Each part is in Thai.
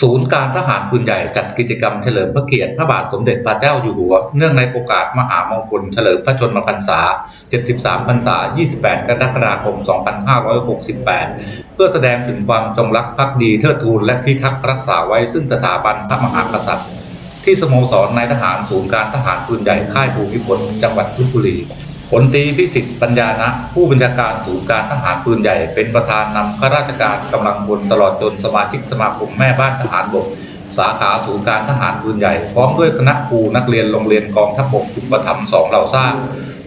ศูนย์การทหารปืนใหญ่จัดกิจกรรมเฉลิมพระเกียรติพระบาทสมเด็จพระเจ้าอยู่หัว เนื่องในโอกาสมหามงคลเฉลิมพระชนมพรรษา 73 พรรษา 28 กรกฎาคม 2568 เพื่อแสดงถึงความจงรักภักดีเทิดทูนและพิทักษ์รักษาไว้ซึ่งสถาบันพระมหากษัตริย์ ที่สโมสรนายทหารศูนย์การทหารปืนใหญ่ค่ายภูมิพลจังหวัดลพบุรี ผลตีพิสิทธิ์ปัญญานะ ผู้บัญชาการศูนย์การทหารปืนใหญ่ เป็นประธานนำข้าราชการกำลังพลตลอดจนสมาชิกสมาคมแม่บ้านทหารบก สาขาศูนย์การทหารปืนใหญ่ พร้อมด้วยคณะครูนักเรียนโรงเรียนกองทัพบกอุปถัมภ์สองเหล่าซ่า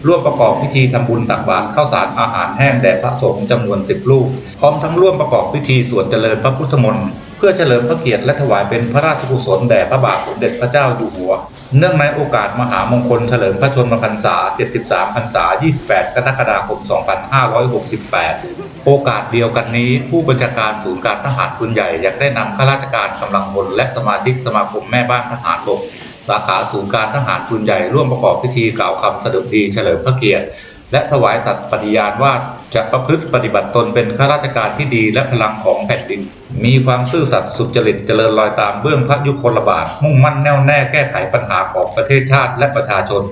ร่วมประกอบพิธีทำบุญตักบาตรข้าวสารอาหารแห้งแด่พระสงฆ์จำนวนสิบลูก พร้อมทั้งร่วมประกอบพิธีสวดเจริญพระพุทธมนต์เพื่อเฉลิมพระเกียรติและถวายเป็นพระราชกุศลแด่พระบาทสมเด็จพระเจ้าอยู่หัว เนื่องในโอกาสมหามงคลเฉลิมพระชนมพรรษา 73 พรรษา 28 กรกฎาคม 2568 โอกาสเดียวกันนี้ ผู้บัญชาการศูนย์การทหารปืนใหญ่ยังได้นำข้าราชการกำลังพลและสมาชิกสมาคมแม่บ้านทหารบก สาขาศูนย์การทหารปืนใหญ่ร่วมประกอบพิธีกล่าวคำสดุดีเฉลิมพระเกียรติ และถวายสัตย์ปฏิญาณว่าจะประพฤติปฏิบัติตนเป็นข้าราชการที่ดีและพลังของแผ่นดิน มีความซื่อสัตย์สุจริตเจริญรอยตามเบื้องพระยุคลบาท มุ่งมั่นแน่วแน่แก้ไขปัญหาของประเทศชาติและประชาชน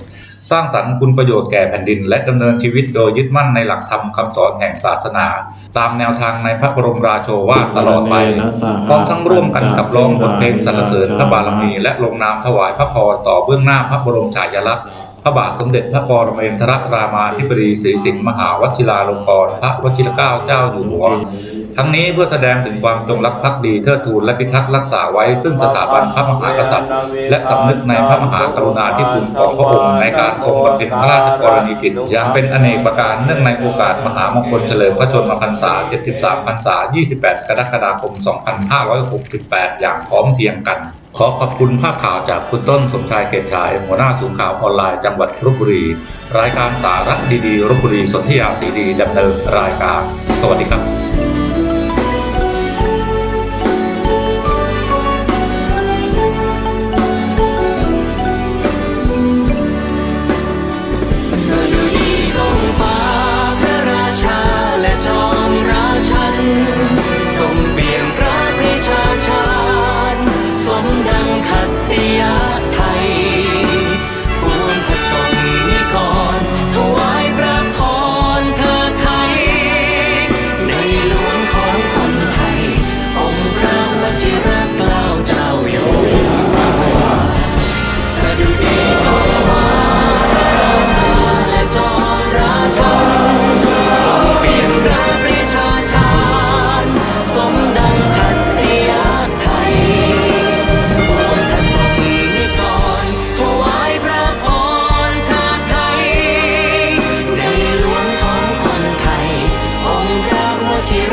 สร้างสรรค์คุณประโยชน์แก่แผ่นดิน และดำเนินชีวิตโดยยึดมั่นในหลักธรรมคำสอนแห่งศาสนา ตามแนวทางในพระบรมราโชวาทตลอดไปพร้อมทั้งร่วมกันขับร้องบทเพลงสรรเสริญพระบารมีและลงนามถวายพระพรต่อเบื้องหน้าพระบรมฉายาลักษณ์ ระบาทสมเด็จพระปรเมนทรรามาธิบดีศรีสิงห์มหาวชิราลงกรณ์พระวชิรเกล้าเจ้าอยู่หัว ทั้งนี้เพื่อแสดงถึงความจงรักภักดีเทิดทูนและพิทักษ์รักษาไว้ซึ่งสถาบันพระมหากษัตริย์ และสำนึกในพระมหากรุณาธิคุณของพระองค์ในการทรงบำเพ็ญพระราชกรณียกิจอย่างเป็นอเนกประการเนื่องในโอกาสมหามงคลเฉลิมพระชนมพรรษา 73 พรรษา 28 กรกฎาคม 2568 อย่างพร้อมเพรียงกัน ขอขอบคุณภาพข่าวจากคุณต้นสมชายเกตชาย หัวหน้าศูนย์ข่าวออนไลน์จังหวัดลบบุรี รายการสาระดีๆลบบุรีสนธิยาสีดีดำเนินรายการ สวัสดีครับชา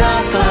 rock on.